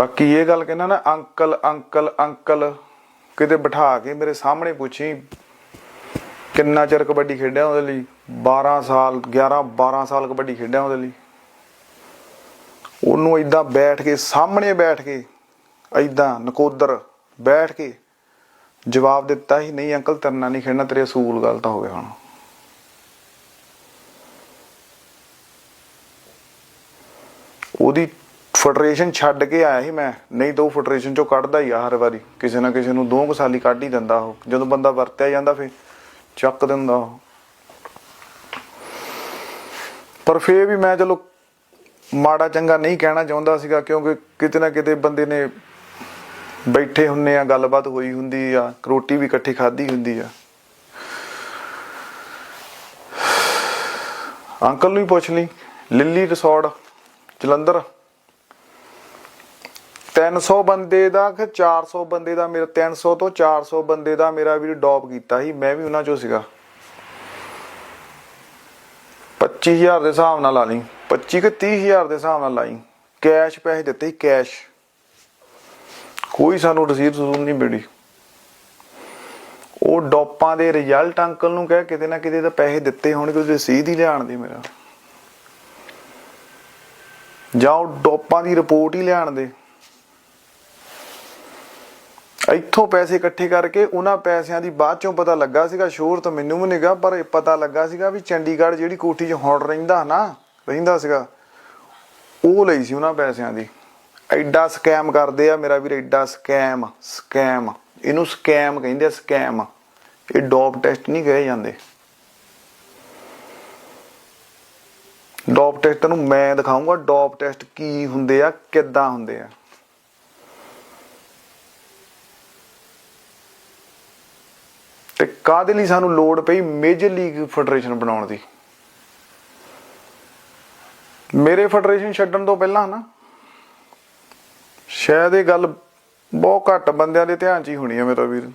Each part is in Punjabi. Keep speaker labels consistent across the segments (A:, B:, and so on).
A: ਬਾਕੀ ਇਹ ਗੱਲ ਕਹਿੰਦਾ ਨਾ, ਅੰਕਲ ਅੰਕਲ ਅੰਕਲ, ਕਿਤੇ ਬਿਠਾ ਕੇ ਮੇਰੇ ਸਾਹਮਣੇ ਪੁੱਛੀ, ਕਿੰਨਾ ਚਿਰ ਕਬੱਡੀ ਖੇਡਿਆ ਉਹਦੇ ਲਈ? 12 ਸਾਲ 11 12 ਸਾਲ ਕਬੱਡੀ ਖੇਡਿਆ ਉਹਦੇ ਲਈ। ਉਹਨੂੰ ਇਦਾਂ ਬੈਠ ਕੇ, ਸਾਹਮਣੇ ਬੈਠ ਕੇ ਇਦਾਂ ਨਕੋਦਰ ਬੈਠ ਕੇ ਜਵਾਬ ਦਿੱਤਾ ਹੀ ਨਹੀਂ ਅੰਕਲ, ਤੇਰੇ ਨਾਲ ਨਹੀਂ ਖੇਡਣਾ, ਤੇਰੇ ਅਸੂਲ ਗਲਤ ਹੋ ਗਏ ਹੁਣ। ਉਹਦੀ ਫੈਡਰੇਸ਼ਨ ਛੱਡ ਕੇ ਆਇਆ ਸੀ ਮੈਂ। ਨਹੀਂ ਤਾਂ ਉਹ ਫੈਡਰੇਸ਼ਨ ਚੋਂ ਕੱਢਦਾ ਹੀ ਆ ਹਰ ਵਾਰੀ। ਕਿਸੇ ਨਾ ਕਿਸੇ ਨੂੰ ਦੋ ਕੁ ਸਾਲੀ ਕੱਢ ਹੀ ਦਿੰਦਾ ਉਹ। ਜਦੋਂ ਬੰਦਾ ਵਰਤਿਆ ਜਾਂਦਾ ਫੇ ਚੱਕ ਦਿੰਦਾ ਉਹ। ਪਰ ਫੇਰ ਵੀ ਮੈਂ ਚਲੋ ਮਾੜਾ ਚੰਗਾ ਨਹੀਂ ਕਹਿਣਾ ਚਾਹੁੰਦਾ ਸੀਗਾ, ਕਿਉਂਕਿ ਕਿਤੇ ਨਾ ਕਿਤੇ ਬੰਦੇ ਨੇ ਬੈਠੇ ਹੁੰਨੇ ਆ, ਗੱਲਬਾਤ ਹੋਈ ਹੁੰਦੀ ਆ, ਰੋਟੀ ਵੀ ਇਕੱਠੀ ਖਾਧੀ ਹੁੰਦੀ ਆ। ਅੰਕਲ ਨੂੰ ਹੀ ਪੁੱਛ ਲਈ। Lily resort, Jalandhar. 300 ਬੰਦੇ ਦਾ ਕਿ 400 ਬੰਦੇ ਦਾ? ਮੇਰਾ 300 ਤੋਂ 400 ਬੰਦੇ ਦਾ ਮੇਰਾ ਵੀ ਡੌਪ ਕੀਤਾ ਸੀ। ਮੈਂ ਵੀ ਉਹਨਾਂ ਚੋਂ ਸੀਗਾ। 25000 ਦੇ ਹਿਸਾਬ ਨਾਲ ਲਾ ਲਈ। 25 ਕਿ 30000 ਦੇ ਹਿਸਾਬ ਨਾਲ ਲਾਈ। ਕੈਸ਼ ਪੈਸੇ ਦਿੱਤੇ ਸੀ, ਕੈਸ਼। ਕੋਈ ਸਾਨੂੰ ਰਸੀਦ ਸੂਦ ਨਹੀਂ ਮਿਲੀ। ਉਹ ਡੋਪਾਂ ਦੇ ਰਿਜ਼ਲਟ ਅੰਕਲ ਨੂੰ ਕਹਿ ਕਿਤੇ ਨਾ ਕਿਤੇ ਤਾਂ ਪੈਸੇ ਦਿੱਤੇ ਹੋਣਗੇ, ਉਹਦੀ ਰਸੀਦ ਹੀ ਲਿਆਣ ਦੇ ਮੇਰਾ। ਜਾਂ ਉਹ ਡੋਪਾਂ ਦੀ ਰਿਪੋਰਟ ਹੀ ਲਿਆਣ ਦੇ। ਇੱਥੋਂ ਪੈਸੇ ਇਕੱਠੇ ਕਰਕੇ ਉਹਨਾਂ ਪੈਸਿਆਂ ਦੀ ਬਾਅਦ ਚੋਂ ਪਤਾ ਲੱਗਾ ਸੀਗਾ, ਸ਼ੋਰ ਤਾਂ ਮੈਨੂੰ ਵੀ ਨਹੀਂਗਾ ਪਰ ਇਹ ਪਤਾ ਲੱਗਾ ਸੀਗਾ ਵੀ ਚੰਡੀਗੜ੍ਹ ਜਿਹੜੀ ਕੋਠੀ 'ਚ ਹੁਣ ਰਹਿੰਦਾ ਨਾ, ਰਹਿੰਦਾ ਸੀਗਾ, ਉਹ ਲਈ ਸੀ ਉਹਨਾਂ ਪੈਸਿਆਂ ਦੀ। ਐਡਾ ਸਕੈਮ ਕਰਦੇ ਆ ਮੇਰਾ ਵੀਰ, ਐਡਾ ਸਕੈਮ ਸਕੈਮ। ਇਹਨੂੰ ਸਕੈਮ ਕਹਿੰਦੇ ਆ, ਸਕੈਮ। ਇਹ ਡੋਪ ਟੈਸਟ ਨਹੀਂ ਕਹੇ ਜਾਂਦੇ। ਡੋਪ ਟੈਸਟ ਨੂੰ ਮੈਂ ਦਿਖਾਉਂਗਾ ਡੋਪ ਟੈਸਟ ਕੀ ਹੁੰਦੇ ਆ, ਕਿੱਦਾਂ ਹੁੰਦੇ ਆ। ਤੇ ਕਾਦੇ ਲਈ ਸਾਨੂੰ ਲੋੜ ਪਈ ਮੇਜਰ ਲੀਗ ਫੈਡਰੇਸ਼ਨ ਬਣਾਉਣ ਦੀ? ਮੇਰੇ ਫੈਡਰੇਸ਼ਨ ਛੱਡਣ ਤੋਂ ਪਹਿਲਾਂ ਨਾ, ਸ਼ਾਇਦ ਇਹ ਗੱਲ ਬਹੁਤ ਘੱਟ ਬੰਦਿਆਂ ਦੇ ਧਿਆਨ 'ਚ ਹੀ ਹੋਣੀ ਹੈ ਮੇਰਾ ਵੀਰ।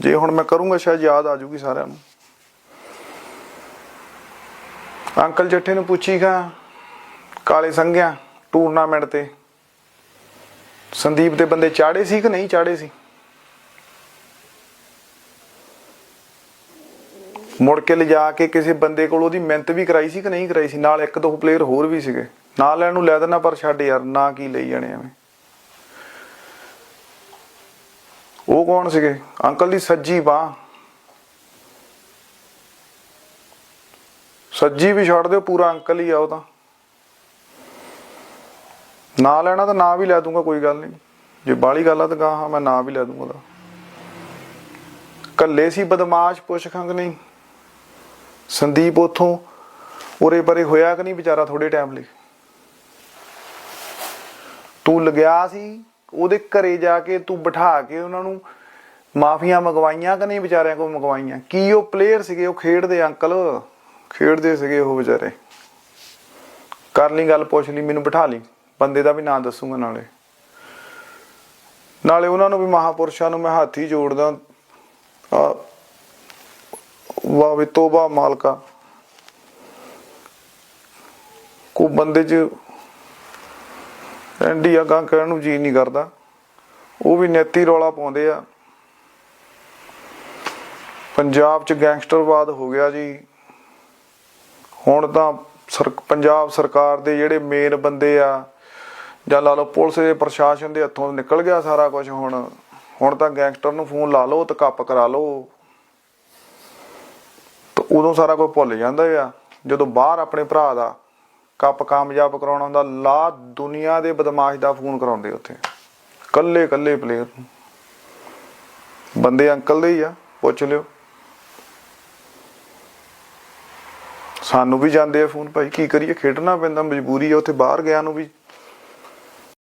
A: ਜੇ ਹੁਣ ਮੈਂ ਕਰੂੰਗਾ, ਸ਼ਾਇਦ ਯਾਦ ਆ ਜੂਗੀ ਸਾਰਿਆਂ ਨੂੰ। ਅੰਕਲ ਜੱਠੇ ਨੂੰ ਪੁੱਛੀਗਾ ਕਾਲੇ ਸੰਘਿਆ ਟੂਰਨਾਮੈਂਟ ਤੇ। ਸੰਦੀਪ ਦੇ ਬੰਦੇ ਚਾੜੇ ਸੀ ਕਿ ਨਹੀਂ ਚਾੜੇ ਸੀ? ਮੁੜ ਕੇ ਲਿਜਾ ਕੇ ਕਿਸੇ ਬੰਦੇ ਕੋਲ ਉਹਦੀ ਮਿਹਨਤ ਵੀ ਕਰਾਈ ਸੀ ਕਿ ਨਹੀਂ ਕਰਾਈ ਸੀ? ਨਾਲ ਇੱਕ ਦੋ ਪਲੇਅਰ ਹੋਰ ਵੀ ਸੀਗੇ। ਨਾਲ ਲੈਣ ਨੂੰ ਲੈ ਦੇਣਾ ਪਰ ਛੱਡ ਯਾਰ, ਨਾ ਕੀ ਲਈ ਜਾਣੇ ਐਵੇਂ। ਉਹ ਕੌਣ ਸੀਗੇ? ਅੰਕਲ ਦੀ ਸੱਜੀ ਬਾਹ। ਸੱਜੀ ਵੀ ਛੱਡ ਦਿਓ, ਪੂਰਾ ਅੰਕਲ ਹੀ ਆ ਉਹ ਤਾਂ। ਨਾ ਲੈਣਾ ਤਾਂ ਨਾ ਵੀ ਲੈ ਦੂੰਗਾ, ਕੋਈ ਗੱਲ ਨਹੀਂ। ਜੇ ਬਾਲੀ ਗੱਲ ਆ ਤਾਂ ਗਾਹਾਂ ਮੈਂ ਨਾ ਵੀ ਲੈ ਦੂੰਗਾ ਉਹਦਾ। ਕੱਲੇ ਸੀ, ਬਦਮਾਸ਼ ਪੁੱਛ ਖੰਗ ਨਹੀਂ। ਸੰਦੀਪ ਉਥੋਂ ਉਰੇ ਪਰੇ ਹੋਇਆ ਕਿ ਨਹੀਂ ਵਿਚਾਰਾ ਥੋੜੇ ਟਾਈਮ ਲਈ? ਤੂੰ ਲਗਿਆ ਸੀ, ਉਹਦੇ ਘਰੇ ਜਾ ਕੇ ਤੂੰ ਬਿਠਾ ਕੇ ਉਹਨਾਂ ਨੂੰ ਮਾਫੀਆਂ ਮੰਗਵਾਈਆਂ ਕਿ ਨਹੀਂ ਵਿਚਾਰਿਆਂ ਕੋਲ ਮੰਗਵਾਈਆਂ? ਕੀ ਉਹ ਪਲੇਅਰ ਸੀਗੇ? ਉਹ ਖੇਡਦੇ ਅੰਕਲ, ਖੇਡਦੇ ਸੀਗੇ ਉਹ ਵਿਚਾਰੇ। ਕਰ ਲਈ ਗੱਲ, ਪੁੱਛ ਲਈ, ਮੈਨੂੰ ਬਿਠਾ ਲਈ। ਬੰਦੇ ਦਾ ਵੀ ਨਾਂ ਦੱਸੂਗਾ ਨਾਲੇ। ਨਾਲੇ ਉਹਨਾਂ ਨੂੰ ਵੀ ਮਹਾਪੁਰਸ਼ਾਂ ਨੂੰ ਮੈਂ ਹੱਥ ਹੀ ਜੋੜਦਾ ਆ ਵਾਹ ਵੀ ਤੋਬਾ ਮਾਲਕਾ। ਕੋ ਬੰਦੇ ਚ ਐਂਡੀ ਅਗਾਂ ਕਹਿਣ ਨੂੰ ਜੀ ਨਹੀਂ ਕਰਦਾ। ਉਹ ਵੀ ਨੇਤੀ ਰੌਲਾ ਪਾਉਂਦੇ ਆ। ਪੰਜਾਬ ਚ ਗੈਂਗਸਟਰਵਾਦ ਹੋ ਗਿਆ ਜੀ। ਹੁਣ ਤਾਂ ਸਰ, ਪੰਜਾਬ ਸਰਕਾਰ ਦੇ ਜਿਹੜੇ ਮੇਨ ਬੰਦੇ ਆ, ਜਾਂ ਲਾ ਲਓ ਪੁਲਿਸ ਦੇ ਪ੍ਰਸ਼ਾਸਨ ਦੇ ਹੱਥੋਂ ਨਿਕਲ ਗਿਆ ਸਾਰਾ ਕੁਝ ਹੁਣ। ਹੁਣ ਤਾਂ ਗੈਂਗਸਟਰ ਨੂੰ ਫੋਨ ਲਾ ਲਓ ਤੇ ਕੱਪ ਕਰਾ ਲਓ। ਉਦੋਂ ਸਾਰਾ ਕੁਝ ਭੁੱਲ ਜਾਂਦਾ ਆ। ਜਦੋਂ ਬਾਹਰ ਆਪਣੇ ਭਰਾ ਦਾ ਕੱਪ ਕਾਮਯਾਬ ਕਰਾਉਣਾ ਹੁੰਦਾ ਲਾ ਦੁਨੀਆ ਦੇ ਬਦਮਾਸ਼ ਦਾ ਫੋਨ ਕਰਾਉਂਦੇ ਉੱਥੇ। ਕੱਲੇ ਕੱਲੇ ਪਲੇਅਰ ਬੰਦੇ ਅੰਕਲ ਦੇ ਹੀ ਆ, ਪੁੱਛ ਲਿਓ। ਸਾਨੂੰ ਵੀ ਜਾਂਦੇ ਆ ਫੋਨ, ਭਾਈ ਕੀ ਕਰੀਏ? ਖੇਡਣਾ ਪੈਂਦਾ, ਮਜਬੂਰੀ ਆ, ਉੱਥੇ ਬਾਹਰ ਗਿਆ ਨੂੰ ਵੀ